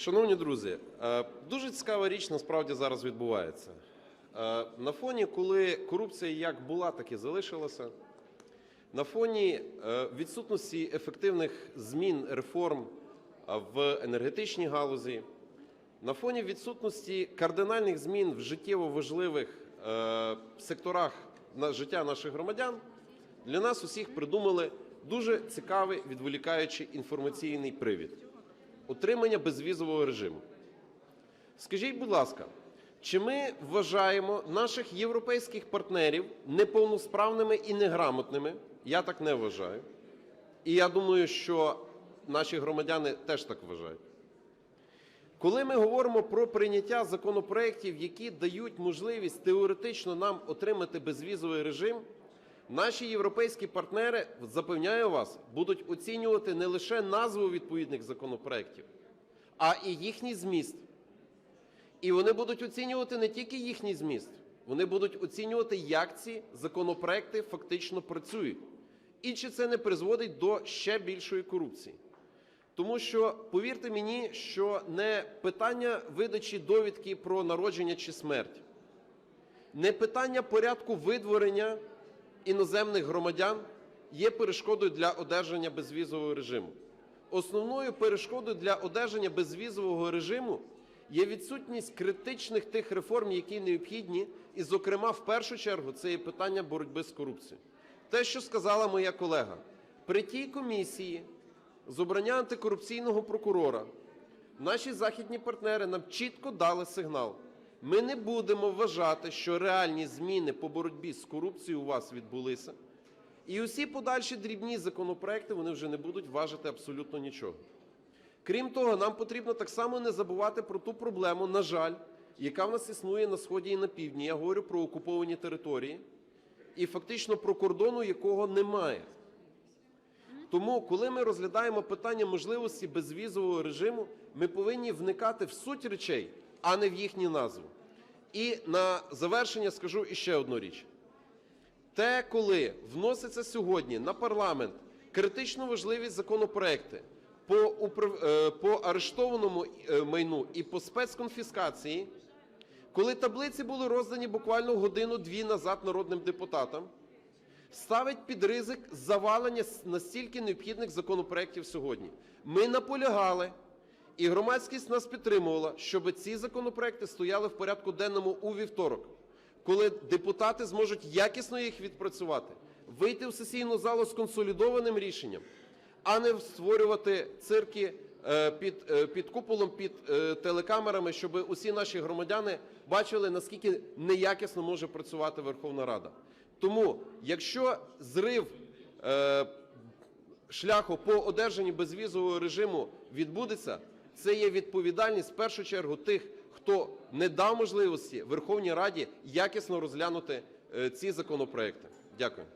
Шановні друзі, е, дуже цікава річ насправді зараз відбувається. Е, На фоні, коли корупція як була, так і залишилася, на фоні е, відсутності ефективних змін реформ в енергетичній галузі, на фоні відсутності кардинальних змін в життєво важливих секторах життя наших громадян, для нас усіх придумали дуже цікавий відволікаючий інформаційний привід утримання безвізового режиму. Скажіть, будь ласка, чи ми вважаємо наших європейських партнерів неповносправними і неграмотними? Я так не вважаю. І я думаю, що наші громадяни теж так вважають. Коли ми говоримо про прийняття законопроєктів, які дають можливість теоретично нам отримати безвізовий режим, наші європейські партнери, запевняю вас, будуть оцінювати не лише назву відповідних законопроєктів, а і їхній зміст. І вони будуть оцінювати не тільки їхній зміст, вони будуть оцінювати, як ці законопроекти фактично працюють, і чи це не призводить до ще більшої корупції. Тому що, повірте мені, що не питання видачі довідки про народження чи смерть, не питання порядку видворення іноземних громадян є перешкодою для одержання безвізового режиму. Основною перешкодою для одержання безвізового режиму є відсутність критичних тих реформ, які необхідні, і, зокрема, в першу чергу, це є питання боротьби з корупцією. Те, що сказала моя колега, при тій комісії з обрання антикорупційного прокурора наші західні партнери нам чітко дали сигнал. Ми не будемо вважати, що реальні зміни по боротьбі з корупцією у вас відбулися, і усі подальші дрібні законопроекти вони вже не будуть важити абсолютно нічого. Крім того, нам потрібно так само не забувати про ту проблему, на жаль, яка в нас існує на сході і на півдні. Я говорю про окуповані території, і фактично про кордону якого немає. Тому, коли ми розглядаємо питання можливості безвізового режиму, ми повинні вникати в суть речей, а не в їхні назви. І на завершення скажу іще одну річ. Те, коли вноситься сьогодні на парламент критично важливі законопроекти по, е, по арештованому е, майну і по спецконфіскації, коли таблиці були роздані буквально годину-дві назад народним депутатам, ставить під ризик завалення настільки необхідних законопроєктів сьогодні. Ми наполягали, і громадськість нас підтримувала, щоб ці законопроекти стояли в порядку денному у вівторок, коли депутати зможуть якісно їх відпрацювати, вийти в сесійну залу з консолідованим рішенням, а не створювати цирки е, під, е, під куполом, під е, телекамерами, щоб усі наші громадяни бачили, наскільки неякісно може працювати Верховна Рада. Тому, якщо зрив шляху по одержанні безвізового режиму відбудеться, це є відповідальність в першу чергу тих, хто не дав можливості Верховній Раді якісно розглянути е, ці законопроекти. Дякую.